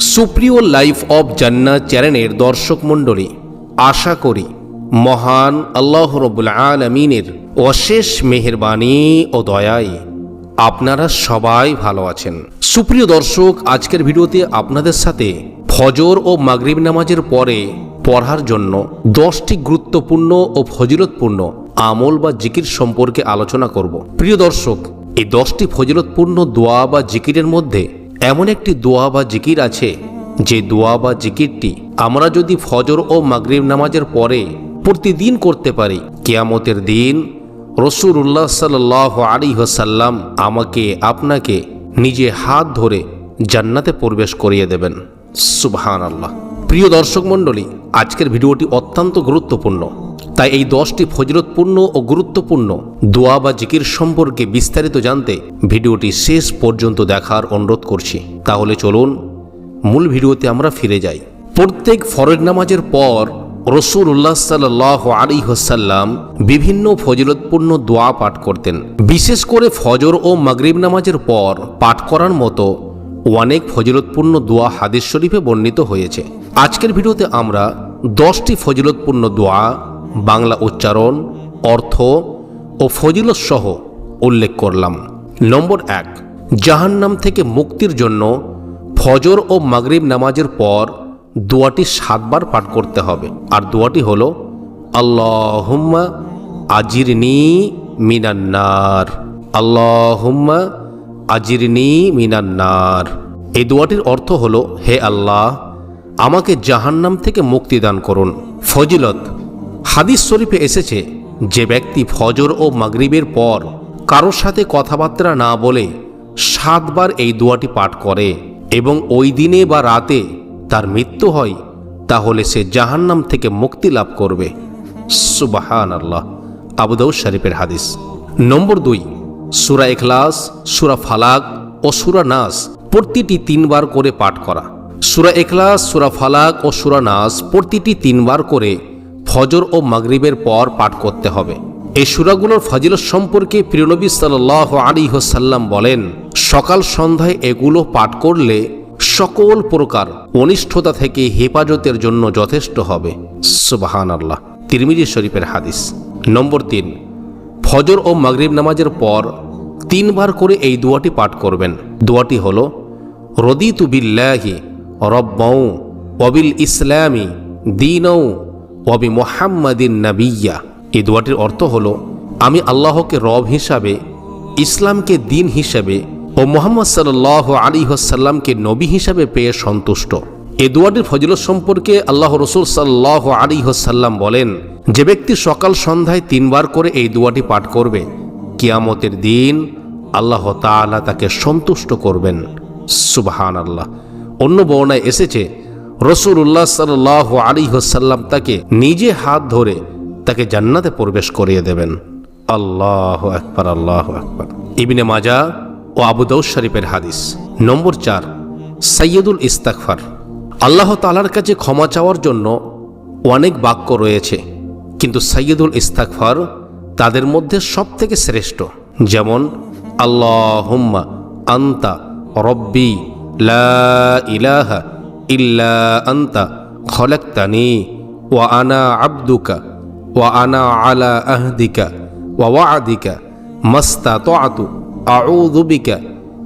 সুপ্রিয় life of জান্না চ্যানেলের দর্শক মন্ডলী আশা করি মহান আল্লাহ রবুল আলমিনের অশেষ মেহেরবানি ও দয়ায় আপনারা সবাই ভালো আছেন। সুপ্রিয় দর্শক, আজকের ভিডিওতে আপনাদের সাথে ফজর ও মাগরিব নামাজের পরে পড়ার জন্য দশটি গুরুত্ব গুরুত্বপূর্ণ ও ফজিলতপূর্ণ আমল বা জিকির সম্পর্কে আলোচনা করব। প্রিয় দর্শক, এই দশটি ফজিলতপূর্ণ দোয়া বা জিকিরের মধ্যে এমন একটি দোয়া বা জিকির আছে, যে দোয়া বা জিকিরটি আমরা যদি ফজর ও মাগরিব নামাজের পরে প্রতিদিন করতে পারি, কিয়ামতের দিন রসুল্লাহ সাল্লাহ আলী হাসাল্লাম আমাকে, আপনাকে নিজে হাত ধরে জান্নাতে প্রবেশ করিয়ে দেবেন। সুবহান আল্লাহ প্রিয় দর্শক মণ্ডলী, আজকের ভিডিওটি অত্যন্ত গুরুত্বপূর্ণ। তাই এই দশটি ফজরতপূর্ণ ও গুরুত্বপূর্ণ দোয়া বা জিকির সম্পর্কে বিস্তারিত জানতে ভিডিওটি শেষ পর্যন্ত দেখার অনুরোধ করছি। তাহলে চলুন, মূল ভিডিওতে আমরা ফিরে যাই। প্রত্যেক ফরজ নামাজের পর রসুল উল্লাহ সাল্লাহ আলী হোসাল্লাম বিভিন্ন ফজিলতপূর্ণ দোয়া পাঠ করতেন। বিশেষ করে ফজর ও মাগরিব নামাজের পর পাঠ করার মতো অনেক ফজিলতপূর্ণ দোয়া হাদিস শরীফে বর্ণিত হয়েছে। আজকের ভিডিওতে আমরা দশটি ফজিলতপূর্ণ দোয়া, বাংলা উচ্চারণ, অর্থ ও ফজিলত সহ উল্লেখ করলাম। নম্বর এক, জাহান্নাম থেকে মুক্তির জন্য ফজর ও মাগরিব নামাজের পর দোয়াটি সাতবার পাঠ করতে হবে। আর দোয়াটি হল, আল্লাহুম্মা আজিরনি মিনান্নার আল্লাহুম্মা আজিরনি মিনান্নার এই দোয়াটির অর্থ হল, হে আল্লাহ আমাকে জাহান্নাম থেকে মুক্তি দান করুন। ফজিলত। হাদিস শরীফে এসেছে, যে ব্যক্তি ফজর ও মাগরিবের পর কারোর সাথে কথাবার্তা না বলে সাতবার এই দোয়াটি পাঠ করে এবং ওই দিনে বা রাতে তার মৃত্যু হয়, তাহলে সে জাহান্নাম থেকে মুক্তি লাভ করবে। সুবাহান আল্লাহ আবুদাউ শরীফের হাদিস। নম্বর দুই, সুরা এখলাস সুরা ফালাক ও সুরা নাস প্রতিটি তিনবার করে পাঠ করা। সুরা এখলাস সুরা ফালাক ও সুরা নাস প্রতিটি তিনবার করে ফজর ও মাগরিবের পর পাঠ করতে হবে। এই সুরাগুলোর ফজিলত সম্পর্কে প্রিয়নবী সাল্লাহ আলী হোসাল্লাম বলেন, সকাল সন্ধ্যায় এগুলো পাঠ করলে সকল প্রকার অনিষ্ঠতা থেকে হেফাজতের জন্য যথেষ্ট হবে। সুবাহান আল্লাহ তিরমিজি শরীফের হাদিস। নম্বর তিন, ফজর ও মাগরিব নামাজের পর তিনবার করে এই দোয়াটি পাঠ করবেন। দোয়াটি হল, রদিতু বিল্লাহি রব্বৌ অবিল ইসলামী দিনৌ অবি মোহাম্মদিন নাবিয়া এই দোয়াটির অর্থ হল, আমি আল্লাহকে রব হিসাবে, ইসলামকে দিন হিসাবে ও মোহাম্মদ সাল্লাহ আলী হাসাল্লামকে নবী হিসাবে পেয়ে সন্তুষ্ট। এ দোয়াটির ফজিলত সম্পর্কে আল্লাহ রসুল সাল্লাহ আলী হাসাল্লাম বলেন, যে ব্যক্তি সকাল সন্ধ্যায় তিনবার করে এই দোয়াটি পাঠ করবে, কিয়ামতের দিন আল্লাহ তাআলা তাকে সন্তুষ্ট করবেন। সুবহান আল্লাহ অন্য বর্ণায় এসেছে রসুল উল্লাহ সাল্লাহ আলী হাসাল্লাম তাকে নিজে হাত ধরে তাকে জান্নাতে প্রবেশ করিয়ে দেবেন। আল্লাহ আকবর আল্লাহ আকবর। ইবিনে মাজা ও আবুদাউ শরীফের হাদিস। নম্বর চার সৈয়দুল ইস্তাকফার আল্লাহ তালার কাছে ক্ষমা চাওয়ার জন্য অনেক বাক্য রয়েছে, কিন্তু সৈয়দুল ইস্তাকফার তাদের মধ্যে সব থেকে শ্রেষ্ঠ। যেমন, আল্লাহুম্মা আন্তা রব্বি লা ইলাহা ইল্লা আন্তা খলাক্তানি ওয়া আনা আব্দুকা ওয়া আনা আলা আহদিকা ওয়া ওয়াদিকা মাস্তা তোয়াতু আউযু বিকা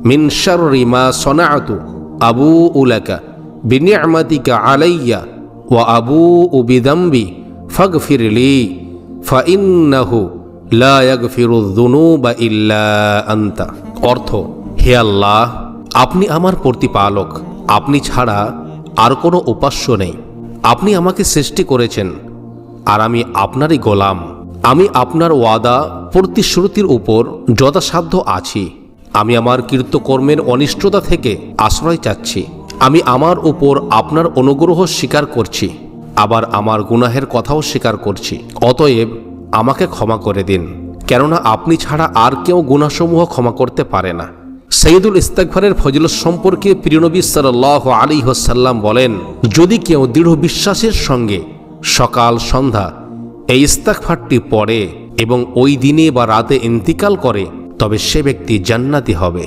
মিন শাররি মা সনাআতু আবু উলাকা বিনি'মাতিকা আলাইয়া ওয়া আবু বিদাম্বি ফাগফির লি ফাইন্নাহু লা ইয়াগফিরু যুনুবা ইল্লা আনতা অর্থ হে আল্লাহ আপনি আমার প্রতিপালক। আপনি ছাড়া আর কোনো উপাস্য নেই। আপনি আমাকে সৃষ্টি করেছেন, আর আমি আপনারই গোলাম। আমি আপনার ওয়াদা প্রতিশ্রুতির উপর যথাসাধ্য আছি। আমি আমার কীর্তকর্মের অনিষ্টতা থেকে আশ্রয় চাচ্ছি। আমি আমার উপর আপনার অনুগ্রহ স্বীকার করছি, আবার আমার গুনাহের কথাও স্বীকার করছি। অতএব আমাকে ক্ষমা করে দিন, কেননা আপনি ছাড়া আর কেউ গুনাসমূহ ক্ষমা করতে পারে না। সৈয়দুল ইস্তাকফারের ফজিলত সম্পর্কে প্রিয়নবী সাল্লাহ আলী হোসাল্লাম বলেন, যদি কেউ দৃঢ় বিশ্বাসের সঙ্গে সকাল, সন্ধ্যা এই ইস্তাকফারটি পড়ে এবং ওই দিনে বা রাতে ইন্তিকাল করে, তবে সে ব্যক্তি জান্নাতি হবে।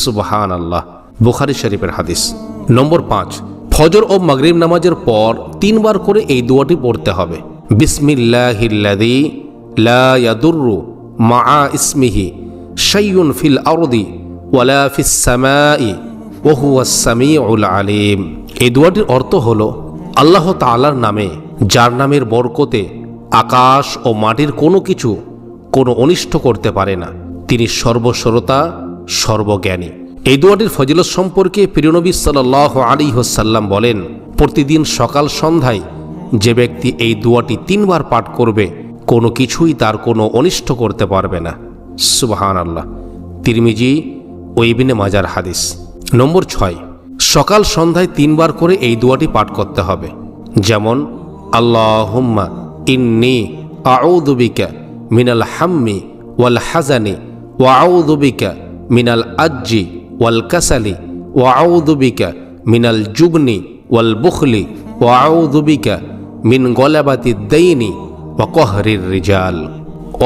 সুবহান আল্লাহ বুখারি শরীফের হাদিস। নম্বর পাঁচ, ফজর ও মাগরিব নামাজের পর তিনবার করে এই দোয়াটি পড়তে হবে। বিসমিল্লাহিল্লাদি লা ইয়াদুররু মা ইসমিহি শাইয়ুন ফিল আরদি আলিম। এই দোয়াটির অর্থ হল, আল্লাহ তাআলার নামে, যার নামের বরকতে আকাশ ও মাটির কোনো কিছু কোনো অনিষ্ট করতে পারে না। তিনি সর্বস্বরতা সর্বজ্ঞানী। এই দোয়াটির ফজিলত সম্পর্কে প্রিয়নবী সাল্লাহ আলী হোসাল্লাম বলেন, প্রতিদিন সকাল সন্ধ্যায় যে ব্যক্তি এই দোয়াটি তিনবার পাঠ করবে, কোনো কিছুই তার কোনো অনিষ্ট করতে পারবে না। সুবাহান আল্লাহ তিরমিজি ও ইবিনে মাজার হাদিস। নম্বর ছয়, সকাল সন্ধ্যায় তিনবার করে এই দোয়াটি পাঠ করতে হবে। যেমন, আল্লাহুম্মা ইন্নি আউদুবিকা মিনাল হাম্মি ওয়াল হাজানি ওয়াউদুবিকা মিনাল আজ্জি ওয়াল কাসালি ওয়াউদুবিকা মিনাল জুবনি ওয়াল বুখলি ওয়াউদুবিকা মিন গলাবাতি দৈনি ওয়াকহরির রিজাল।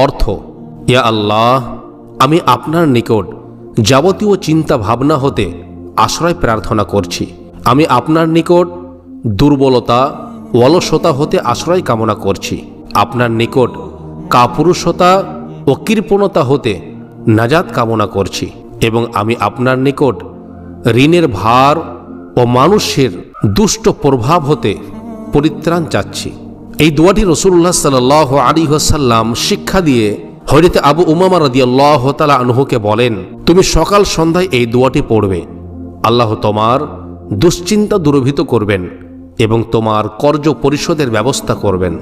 অর্থ, ইয়া আল্লাহ, আমি আপনার নিকট যাবতীয় চিন্তা ভাবনা হতে আশ্রয় প্রার্থনা করছি। আমি আপনার নিকট দুর্বলতা, অলসতা হতে আশ্রয় কামনা করছি। আপনার নিকট কাপুরুষতা ও কৃপণতা হতে নাজাত কামনা করছি এবং আমি আপনার নিকট ঋণের ভার ও মানুষের দুষ্ট প্রভাব হতে পরিত্রাণ চাচ্ছি। এই দোয়াটি রসুল্লাহ সাল আলী হাসাল্লাম শিক্ষা দিয়ে হরিতে আবু উমামা রদি আল্লাহ তালা আনহুকে বলেন, তুমি সকাল সন্ধ্যায় এই দোয়াটি পড়বে। আল্লাহ তোমার দুশ্চিন্তা দূরভীত করবেন এবং তোমার কর্য পরিশোধের ব্যবস্থা করবেন।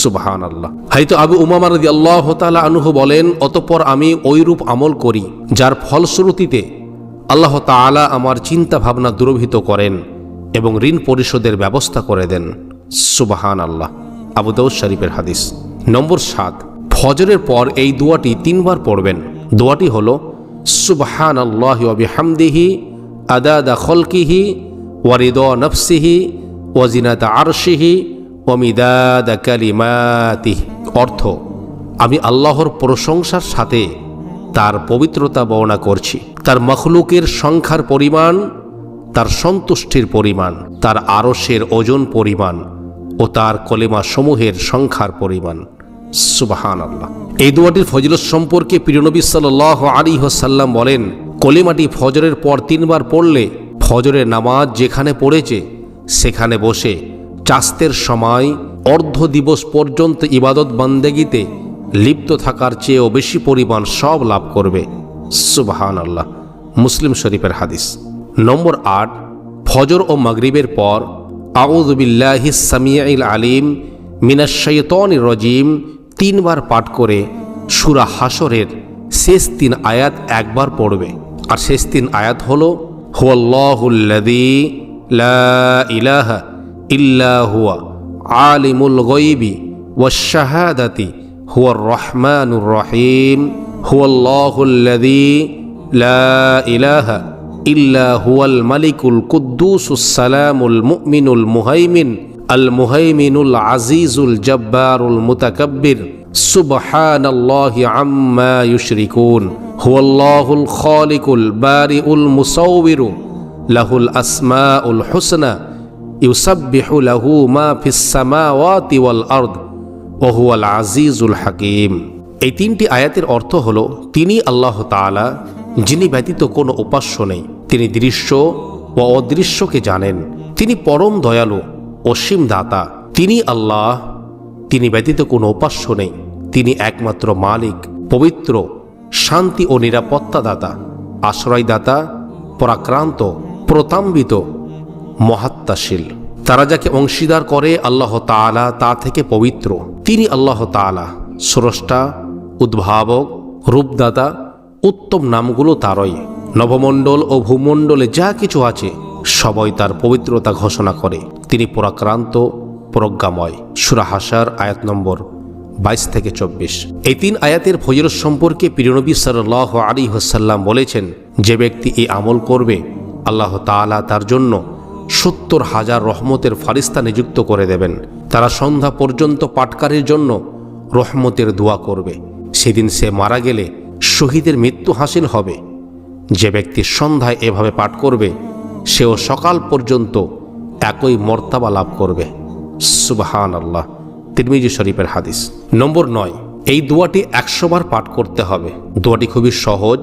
সুবাহান আল্লাহ হয়তো আবু উমামা রদি আল্লাহ তালা আনহু বলেন, অতপর আমি ওইরূপ আমল করি, যার ফলশ্রুতিতে আল্লাহ তাআলা আমার চিন্তা ভাবনা দূরভীত করেন এবং ঋণ পরিশোধের ব্যবস্থা করে দেন। সুবাহান আল্লাহ আবু দাউদ শরীফের হাদিস। নম্বর সাত। ফজরের পর এই দোয়াটি তিনবার পড়বেন। দোয়াটি হল সুবহান আল্লাহ বিহামদিহি আদাদা খলকিহি ওয়ারিদ নফসিহি ওয়াজিনাত আরশিহি ওমিদাদ কালিমাতিহ। অর্থ, আমি আল্লাহর প্রশংসার সাথে তার পবিত্রতা বর্ণনা করছি। তার মখলুকের সংখ্যার পরিমাণ, তার সন্তুষ্টির পরিমাণ, তার আরসের ওজন পরিমাণ ও তার কলেমা সমূহের সংখ্যার পরিমাণ। সুবাহান আল্লাহ এই দোয়াটির ফজলত সম্পর্কে প্রিয়নবী সাল আলী হাসাল্লাম বলেন, কলিমাটি ফজরের পর তিনবার পড়লে ফজরের নামাজ যেখানে পড়েছে, সেখানে বসে চাস্তের সময় অর্ধ দিবস পর্যন্ত ইবাদত বান্দেগিতে লিপ্ত থাকার চেয়েও বেশি পরিমাণ সব লাভ করবে। সুবাহান আল্লাহ মুসলিম শরীফের হাদিস। নম্বর আট, ফজর ও মাগরিবের পর আউদুবিল্লাহি সামিয়াইল আলিম মিনাশাইতন রজিম তিনবার পাঠ করে সুরা হাসরের শেষ তিন আয়াত একবার পড়বে। আর শেষ তিন আয়াত হল হুয়াল্লাহুল্লাদি ইলাহ ইল্লাহুয়া আলিমুল গৈবি ওয়াশাহাদাতি হুয়ার রহমানুর রহিম। হুয়াল্লাহুল্লাদি ইলাহ ইল্লা হুয়াল মালিকুল কুদ্দুসুসালামুল মুমিনুল মুহাইমিন القدوس السلام المؤمن المهيمن المهيمن العزيز الجبار المتكبر سبحان الله عما يشركون هو الله الخالق البارئ المصور له الأسماء الحسنى يسبح له ما في السماوات والأرض ওহুয়াল আজিজুল হাকিম এই তিনটি আয়াতের অর্থ হল তিনি আল্লাহ তাআলা যিনি ব্যতীত কোনো উপাস্য নেই তিনি দৃশ্য ও অদৃশ্যকে জানেন তিনি পরম দয়ালু অসীম দাতা তিনি আল্লাহ, তিনি ব্যতীত কোনো উপাস্য নেই। তিনি একমাত্র মালিক, পবিত্র, শান্তি ও নিরাপত্তা নিরাপত্তাদাতা, আশ্রয়দাতা, পরাক্রান্ত, প্রতাম্বিত, মহাত্মাশীল। তারা যাকে অংশীদার করে আল্লাহ তাআলা তা থেকে পবিত্র। তিনি আল্লাহ তাআলা, স্রষ্টা, উদ্ভাবক, রূপদাতা, উত্তম নামগুলো তারই। নবমণ্ডল ও ভূমণ্ডলে যা কিছু আছে, সবাই তার পবিত্রতা ঘোষণা করে। তিনি পরাক্রান্ত, প্রজ্ঞাময়। সুরাহাসার আয়াত নম্বর বাইশ থেকে চব্বিশ। এই তিন আয়াতের ফজরত সম্পর্কে প্রিয়নবী সাল্লাহ আলী হাসাল্লাম বলেছেন, যে ব্যক্তি এই আমল করবে, আল্লাহ তাআলা তার জন্য সত্তর হাজার রহমতের ফারিস্তা নিযুক্ত করে দেবেন। তারা সন্ধ্যা পর্যন্ত পাটকারের জন্য রহমতের দোয়া করবে। সেদিন সে মারা গেলে শহীদের মৃত্যু হাসিল হবে। যে ব্যক্তি সন্ধ্যায় এভাবে পাঠ করবে, সেও সকাল পর্যন্ত একই মর্তাবা লাভ করবে। সুবাহান আল্লাহ তিরমিজি শরীফের হাদিস। নম্বর নয়, এই দোয়াটি একশো বার পাঠ করতে হবে। দোয়াটি খুবই সহজ,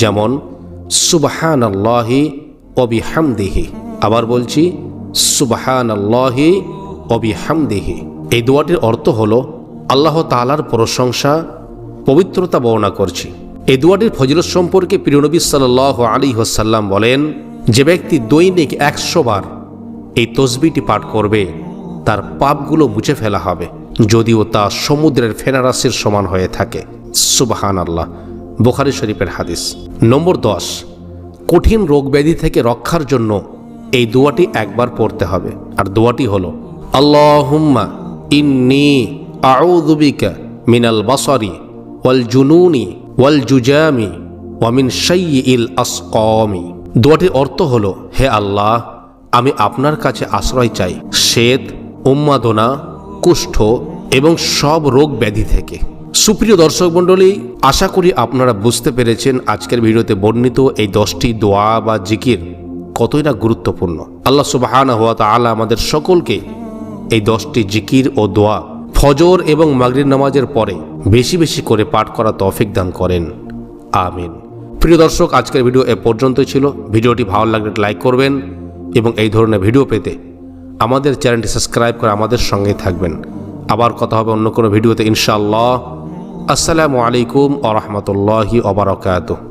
যেমন সুবাহান আল্লাহি অবিহামদিহি আবার বলছি সুবাহান আল্লাহি অবিহামদিহি এই দোয়াটির অর্থ হলো, আল্লাহ তালার প্রশংসা, পবিত্রতা বর্ণনা করছি। এই দোয়াটির ফজিলত সম্পর্কে প্রিয়নবী সাল আলী হোসাল্লাম বলেন, যে ব্যক্তি দৈনিক একশো বার এই তসবিটি পাঠ করবে, তার পাপগুলো মুছে ফেলা হবে, যদিও তা সমুদ্রের ফেনারাসির সমান হয়ে থাকে। সুবাহান আল্লাহ বোখারি শরীফের হাদিস। নম্বর দশ, কঠিন রোগ ব্যাধি থেকে রক্ষার জন্য এই দোয়াটি একবার পড়তে হবে। আর দোয়াটি হলো, আল্লাহুম্মা ইন্নি আউযুবিকা মিনাল বাসারি ওয়াল জুনুনি ওয়াল জুজামি ওয়ামিন শাইয়িল আসকামি। দোয়াটির অর্থ হলো, হে আল্লাহ আমি আপনার কাছে আশ্রয় চাই শ্বেত, উন্মাদনা, কুষ্ঠ এবং সব রোগ ব্যাধি থেকে। সুপ্রিয় দর্শক মণ্ডলী, আশা করি আপনারা বুঝতে পেরেছেন আজকের ভিডিওতে বর্ণিত এই দশটি দোয়া বা জিকির কতই না গুরুত্বপূর্ণ। আল্লাহ সুবাহানা হওয়া তাআলা আমাদের সকলকে এই দশটি জিকির ও দোয়া ফজর এবং মাগরির নামাজের পরে বেশি বেশি করে পাঠ করা তৌফিক দান করেন। আমিন। প্রিয় দর্শক, আজকের ভিডিও এ পর্যন্তই ছিল। ভিডিওটি ভালো লাগলে লাইক করবেন এবং এই ধরনের ভিডিও পেতে আমাদের চ্যানেলটি সাবস্ক্রাইব করে আমাদের সঙ্গেই থাকবেন। আবার কথা হবে অন্য কোনো ভিডিওতে ইনশাআল্লাহ। আসসালামু আলাইকুম আ রহমতুল্লাহি ওবরাকাতুহ